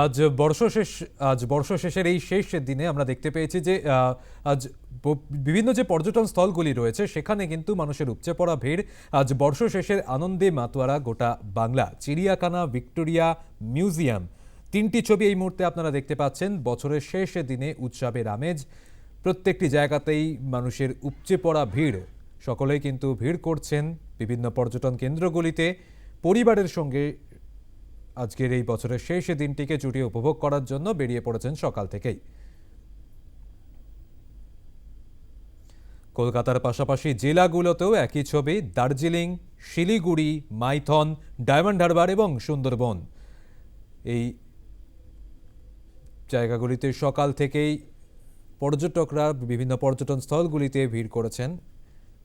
আজ বর্ষ শেষ, আজ বর্ষ শেষের এই শেষ দিনে আমরা দেখতে পেয়েছি যে আজ বিভিন্ন যে পর্যটন স্থলগুলি রয়েছে, সেখানে কিন্তু মানুষের উপচে পড়া ভিড়। আজ বর্ষ শেষের আনন্দে মাতোয়ারা গোটা বাংলা। চিড়িয়াখানা, ভিক্টোরিয়া মিউজিয়াম। তিনটি ছবি এই মুহূর্তে আপনারা দেখতে পাচ্ছেন। বছরের শেষ দিনে উৎসবের আমেজ। প্রত্যেকটি জায়গাতেই মানুষের উপচে পড়া ভিড়। সকলেই কিন্তু ভিড় করছেন বিভিন্ন পর্যটন কেন্দ্রগুলিতে। পরিবারের সঙ্গে আজকের এই বছরের শেষ দিনটিকে চুটিয়ে উপভোগ করার জন্য বেরিয়ে পড়েছেন সকাল থেকেই। কলকাতার পাশাপাশি জেলাগুলোতেও একই ছবি, দার্জিলিং, শিলিগুড়ি, মাইথন, ডায়মন্ড হারবার এবং সুন্দরবন। এই জায়গাগুলিতে সকাল থেকেই পর্যটকরা বিভিন্ন পর্যটন স্থলগুলিতে ভিড় করেছেন।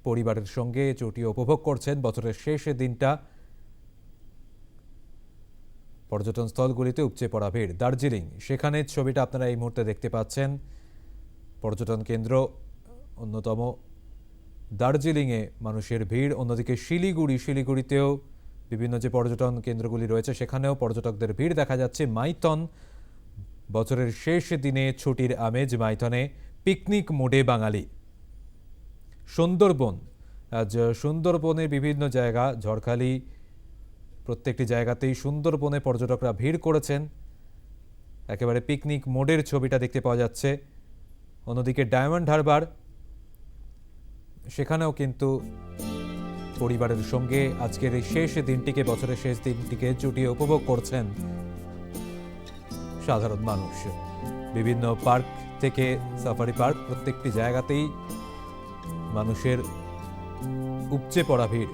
পরিবারের সঙ্গে চুটিয়ে উপভোগ করছেন বছরের শেষ দিনটা। পর্যটন স্থলগুলিতে উপচে পড়া ভিড়। দার্জিলিং, সেখানে ছবিটা আপনারা এই মুহূর্তে দেখতে পাচ্ছেন। পর্যটন কেন্দ্র, অন্যতম দার্জিলিংয়ে মানুষের ভিড়। অন্যদিকে শিলিগুড়ি, শিলিগুড়িতেও বিভিন্ন যে পর্যটন কেন্দ্রগুলি রয়েছে, সেখানেও পর্যটকদের ভিড় দেখা যাচ্ছে। মাইথন, বছরের শেষ দিনে ছুটির আমেজ মাইথনে। পিকনিক মোডে বাঙালি। সুন্দরবন, আজ সুন্দরবনের বিভিন্ন জায়গা, ঝড়খালি প্রত্যেকটি জায়গাতেই সুন্দরবনে পর্যটকরা ভিড় করেছেন। একেবারে পিকনিক মোডের ছবিটা দেখতে পাওয়া যাচ্ছে। অন্যদিকে ডায়মন্ড হারবার সেখানেও কিন্তু পরিবারের সঙ্গে আজকের এই শেষ দিনটিকে, বছরের শেষ দিনটিকে জুটিয়ে উপভোগ করছেন সাধারণ মানুষ। বিভিন্ন পার্ক থেকে সাফারি পার্ক প্রত্যেকটি জায়গাতেই মানুষের উপচে পড়া ভিড়।